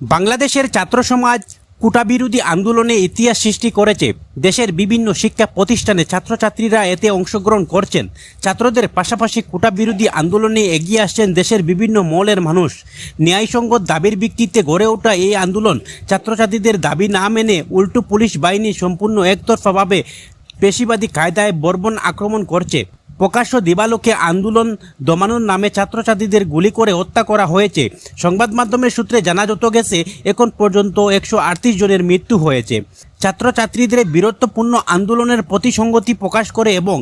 বাংলাদেশের ছাত্র সমাজ কুটাবিরোধী আন্দোলনে ইতিহাস সৃষ্টি করেছে। দেশের বিভিন্ন শিক্ষা প্রতিষ্ঠানে ছাত্রছাত্রীরা এতে অংশগ্রহণ করছেন। ছাত্রদের পাশাপাশি কুটা বিরোধী আন্দোলনে এগিয়ে আসছেন দেশের বিভিন্ন মলের মানুষ। ন্যায়সঙ্গত দাবির ভিত্তিতে গড়ে ওঠা এই আন্দোলন ছাত্রছাত্রীদের দাবি না মেনে উল্টো পুলিশ বাহিনী সম্পূর্ণ একতরফাভাবে পেশিবাদী কায়দায় বর্বন আক্রমণ করছে। প্রকাশ্য দিবালোকে আন্দোলন দমানোর নামে ছাত্রছাত্রীদের গুলি করে হত্যা করা হয়েছে। সংবাদ মাধ্যমের সূত্রে জানা যত গেছে, এখন পর্যন্ত একশো আটত্রিশ জনের মৃত্যু হয়েছে। ছাত্রছাত্রীদের বীরত্বপূর্ণ আন্দোলনের প্রতিসঙ্গতি প্রকাশ করে এবং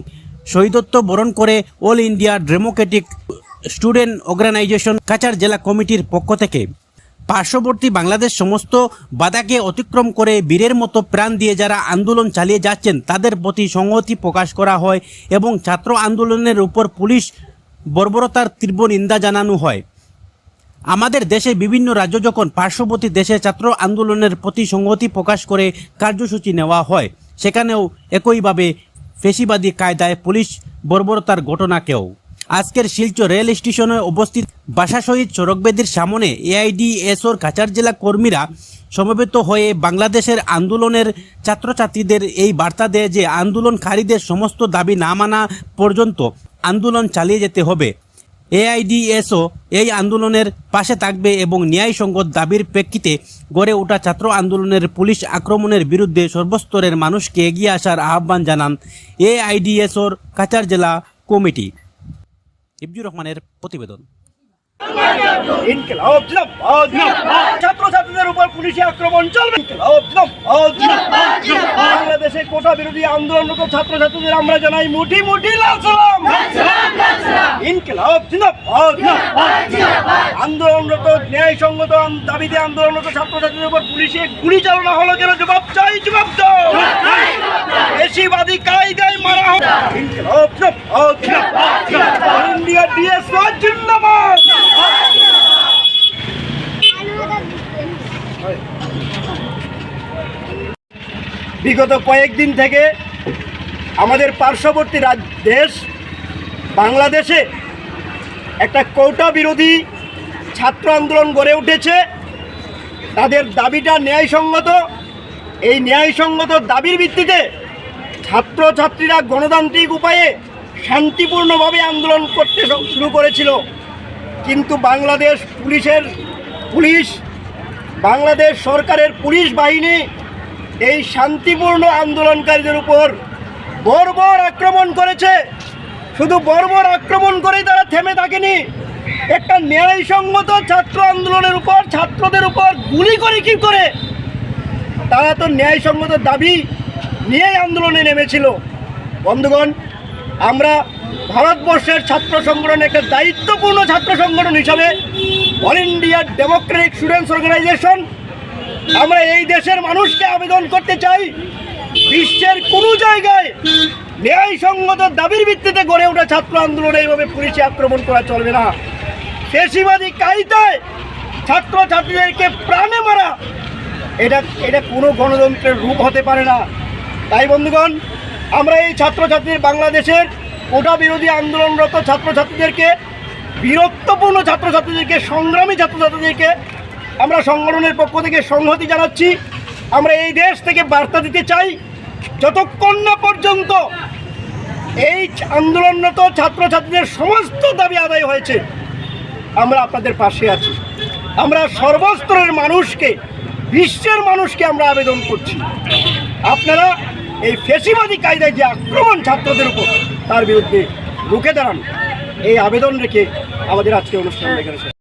শহীদত্ব বরণ করে All India Democratic Student Organisation Cachar জেলা কমিটির পক্ষ থেকে। পার্শ্ববর্তী বাংলাদেশ সমস্ত বাধাকে অতিক্রম করে বীরের মতো প্রাণ দিয়ে যারা আন্দোলন চালিয়ে যাচ্ছেন, তাদের প্রতি সংহতি প্রকাশ করা হয় এবং ছাত্র আন্দোলনের উপর পুলিশ বর্বরতার তীব্র নিন্দা জানানো হয়। আমাদের দেশে বিভিন্ন রাজ্য যখন পার্শ্ববর্তী দেশে ছাত্র আন্দোলনের প্রতি সংহতি প্রকাশ করে কার্যসূচি নেওয়া হয়, সেখানেও একইভাবে ফেসিবাদী কায়দায় পুলিশ বর্বরতার ঘটনাকেও। আজকের শিলচর রেল স্টেশনে উপস্থিত বাসা শহীদ সড়কবেদির সামনে এআইডিএসওর কাছাড় জেলা কর্মীরা সমবেত হয়ে বাংলাদেশের আন্দোলনের ছাত্রছাত্রীদের এই বার্তা দেয় যে আন্দোলনকারীদের সমস্ত দাবি না মানা পর্যন্ত আন্দোলন চালিয়ে যেতে হবে। এআইডিএসও এই আন্দোলনের পাশে থাকবে এবং ন্যায়সঙ্গত দাবির প্রেক্ষিতে গড়ে ওঠা ছাত্র আন্দোলনের পুলিশ আক্রমণের বিরুদ্ধে সর্বস্তরের মানুষকে এগিয়ে আসার আহ্বান জানান এআইডিএসওর কাছাড় জেলা কমিটি। ইবজুর রহমানের প্রতিবেদন। ছাত্রছাত্রীদের উপর পুলিশি আক্রমণ চলবে। ইনকিলাব বাংলাদেশে কোটা বিরোধী আন্দোলনরত ছাত্রছাত্রীদের আমরা জানাই মুঠি মুঠি আন্দোলনরত ন্যায়সঙ্গত আন- দাবিতে আন্দোলনরত ছাত্রছাত্রীদের উপর পুলিশে গুলি চালনা হলো কেন? জবাব চাই জবাব দাও। বেশিবাদী কায়দায় মারা জিন্দাবাদ। বিগত কয়েকদিন থেকে আমাদের পার্শ্ববর্তী দেশ বাংলাদেশে একটা কৌটা বিরোধী ছাত্র আন্দোলন গড়ে উঠেছে। তাদের দাবিটা ন্যায়সঙ্গত। এই ন্যায়সঙ্গত দাবির ভিত্তিতে ছাত্রছাত্রীরা গণতান্ত্রিক উপায়ে শান্তিপূর্ণভাবে আন্দোলন করতে শুরু করেছিল। কিন্তু বাংলাদেশ পুলিশের পুলিশ, বাংলাদেশ সরকারের পুলিশ বাহিনী এই শান্তিপূর্ণ আন্দোলনকারীদের উপর বর্বর আক্রমণ করেছে। শুধু বর্বর আক্রমণ করেই তারা থেমে থাকেনি। একটা ন্যায়সঙ্গত ছাত্র আন্দোলনের উপর, ছাত্রদের উপর গুলি করে কি করে তারা তো ন্যায়সঙ্গত দাবি নিয়েই আন্দোলনে নেমেছিল। বন্ধুগণ, আমরা ভারতবর্ষের ছাত্র সংগঠন একটা দায়িত্বপূর্ণ ছাত্র সংগঠন হিসাবে All India Democratic Students Organisation, আমরা এই দেশের মানুষকে আবেদন করতে চাই, বিশ্বের কোনো জায়গায় ন্যায়সঙ্গত দাবির ভিত্তিতে গড়ে ওঠা ছাত্র আন্দোলনে এইভাবে পুলিশে আক্রমণ করা চলবে না। পেশিবাদী কায়দায় ছাত্র ছাত্রীদেরকে প্রাণে মারা এটা এটা কোনো গণতন্ত্রের রূপ হতে পারে না। তাই বন্ধুগণ, আমরা এই ছাত্রছাত্রীর বাংলাদেশের কোটা বিরোধী আন্দোলনরত ছাত্রছাত্রীদেরকে, বীরত্বপূর্ণ ছাত্রছাত্রীদেরকে, সংগ্রামী ছাত্রছাত্রীদেরকে আমরা সংগঠনের পক্ষ থেকে সংহতি জানাচ্ছি। আমরা এই দেশ থেকে বার্তা দিতে চাই, যতক্ষণ না পর্যন্ত এই আন্দোলনরত ছাত্রছাত্রীদের সমস্ত দাবি আদায় হয়েছে, আমরা আপনাদের পাশে আছি। আমরা সর্বস্তরের মানুষকে বিশ্বের মানুষকে আমরা আবেদন করছি আপনারা এই ফেসিবাদী কায়দায় যে আক্রমণ ছাত্রদের উপর, তার বিরুদ্ধে রুখে দাঁড়ান এই আবেদন রেখে আমাদের আজকে অনুষ্ঠান শেষ।